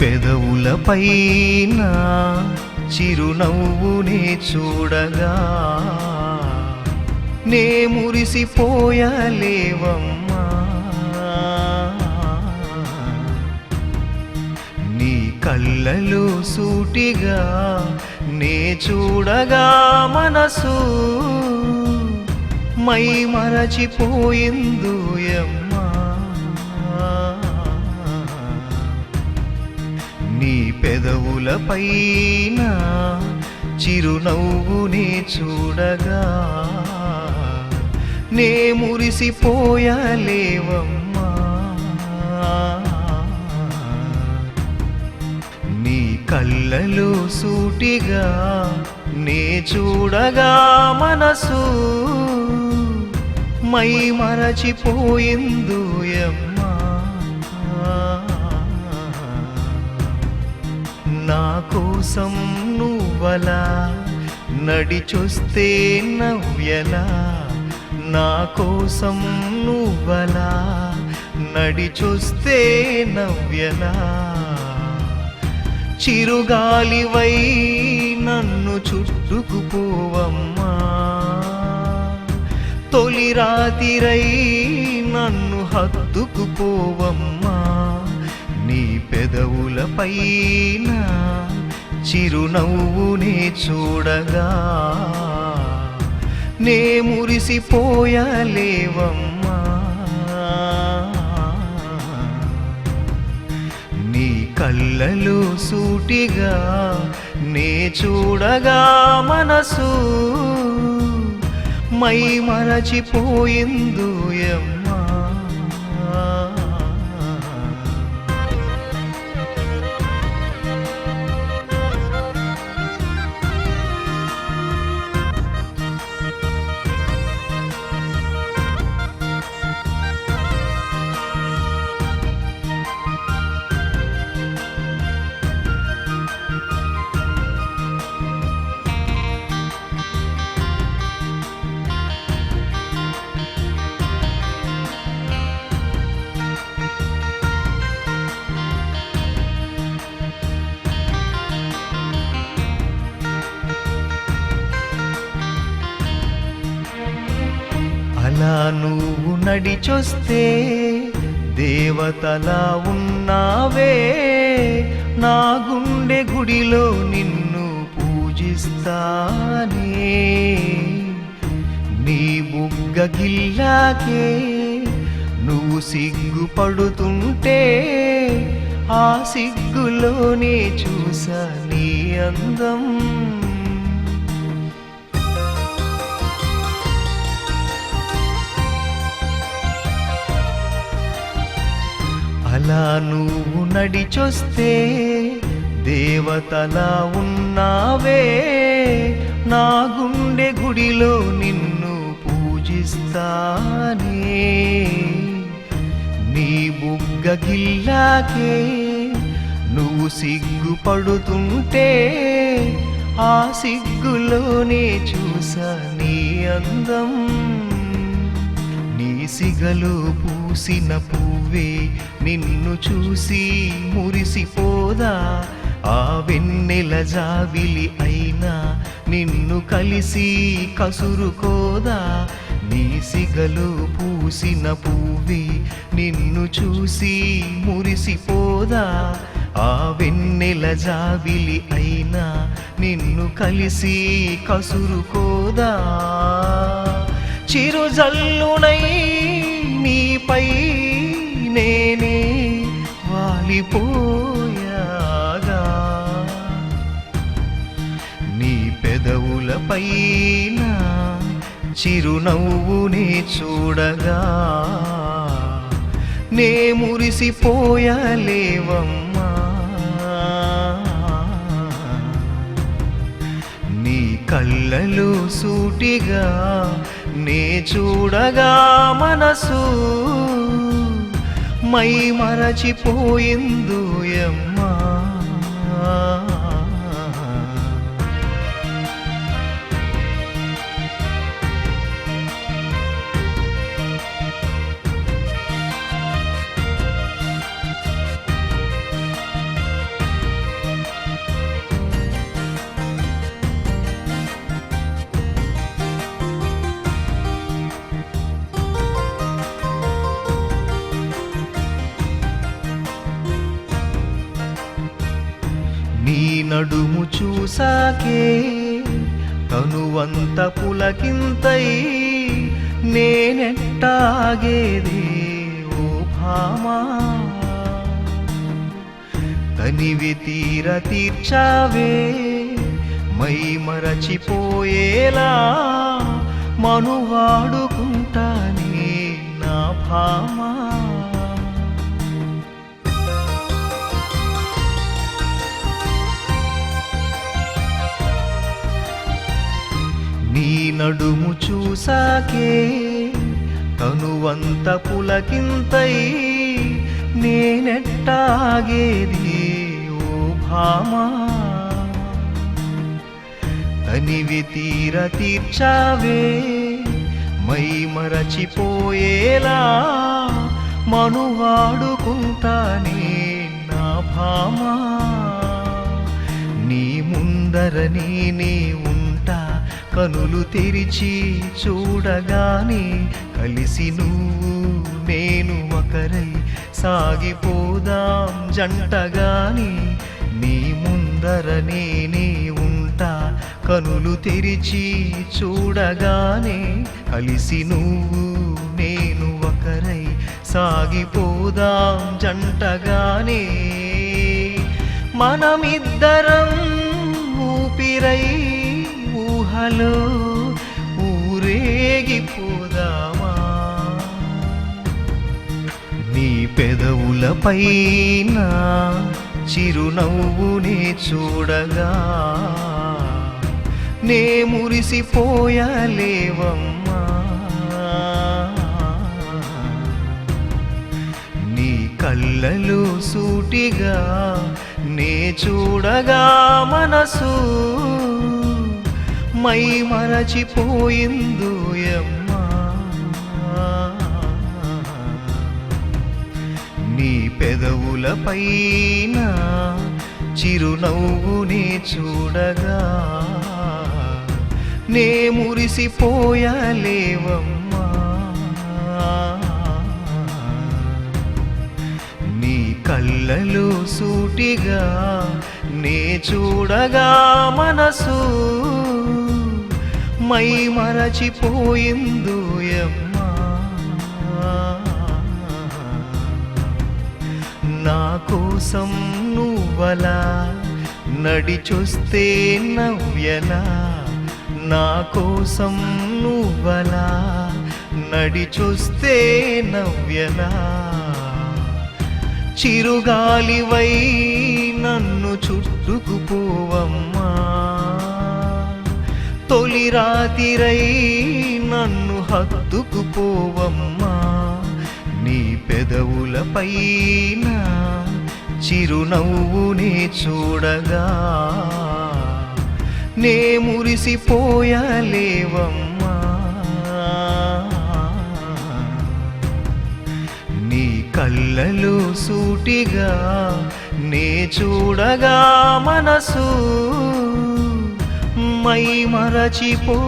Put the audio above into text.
పెదవులపైన చిరునవ్వునే చూడగా నే మురిసిపోయలేవమ్మా. నీ కళ్ళలో సూటిగా నే చూడగా మనసు మై మరచిపోయిందుయమ్మా. పెదవులపైన చిరునవ్వునే చూడగా నే మురిసిపోయలేవమ్మా. నీ కళ్ళలో సూటిగా నే చూడగా మనసు మై మరచిపోయిందూయమ్మా. నా కోసం నువ్వలా నడిచొస్తే నవ్యలా. నా కోసం నువ్వలా నడిచొస్తే నవ్యలా. చిరుగాలివై నన్ను చుట్టుకుపోవమ్మా. తొలి రాతిరై నన్ను హత్తుకుపోవమ్మా. పెదవులపైన చిరునవ్వునే చూడగా. నే మురిసిపోయలేవమ్మా. నీ కళ్ళలు సూటిగా నే చూడగా మనసు మై మరచిపోయిందుయమ్మా. నడిచొస్తే దేవతలా ఉన్నావే. నా గుండె గుడిలో నిన్ను పూజిస్తానే. నీ బుగ్గ గిల్లాకే నువ్వు సిగ్గుపడుతుంటే ఆ సిగ్గులోనే చూసా నీ అందం. ఇలా నువ్వు నడిచొస్తే దేవతలా ఉన్నావే. నా గుండె గుడిలో నిన్ను పూజిస్తానే. నీ బుగ్గ గిల్లాకే నువ్వు సిగ్గుపడుతుంటే ఆ సిగ్గులోనే చూసా నీ అందం. నీ పూసిన పువ్వే నిన్ను చూసి మురిసిపోదా? ఆ వెన్నెల జావిలి అయినా నిన్ను కలిసి కసురుకోదా? నీ సిగలో పూసిన పువ్వే నిన్ను చూసి మురిసిపోదా? ఆ వెన్నెల జావిలి అయినా నిన్ను కలిసి కసురుకోదా? చిరుజల్లునై నీపై నేనే వాలిపోయాగా. నీ పెదవులపైన చిరునవ్వునే చూడగా. నే మురిసిపోయలేవం. కళ్ళలో సూటిగా నే చూడగా మనసు మై మరచిపోయిందుయమ్మా. నడుము చూసాకే తనువంత పులకింతై నేనెట్టాగేదే ఓ భామా? తనివి తీర తీర్చావే మై మరచిపోయేలా మనువాడుకుంటానే నా భామా? నడుము చూసాకే తనువంత పులకింతై నేనెట్టాగేది ఓ భామా? తనివి తీర తీర్చావే మై మరచిపోయేలా మనువాడుకుంటానే నా భామా. నీ ముందరనే నీ ఉంటా కనులు తెరిచి చూడగానే కలిసి నువ్వు నేను ఒకరై సాగిపోదాం జంటగాని. నీ ముందర నేనే ఉంటా కనులు తెరిచి చూడగానే కలిసి నువ్వు నేను ఒకరై సాగిపోదాం జంటగానే. మనమిద్దరం ఊపిరై ఊహలో ఊరేగిపోదామా? నీ పెదవులపైన చిరునవ్వునే చూడగా నే మురిసిపోయలేవమ్మా. నీ కళ్ళలు సూటిగా నే చూడగా మనసు మై మరచిపోయిందుయమ్మా నీ పెదవులపైన చిరునవ్వునే చూడగా. నే మురిసిపోయలేవమ్మా. నీ కళ్ళలో సూటిగా నే చూడగా మనసు. మై మరచిపోయిందు నా కోసం నువ్వలా నడిచొస్తే నవ్యలా నా కోసం నువ్వలా నడిచొస్తే నవ్యలా చిరుగాలివై నన్ను చుట్టుకుపోవమ్మా. తొలి రాతిరై నన్ను హత్తుకుపోవమ్మా. నీ పెదవులపైన చిరునవ్వునే చూడగా. నే మురిసిపోయలేవమ్మా. నీ కళ్ళలో సూటిగా నే చూడగా మనసు. మై మరచిపోయిందు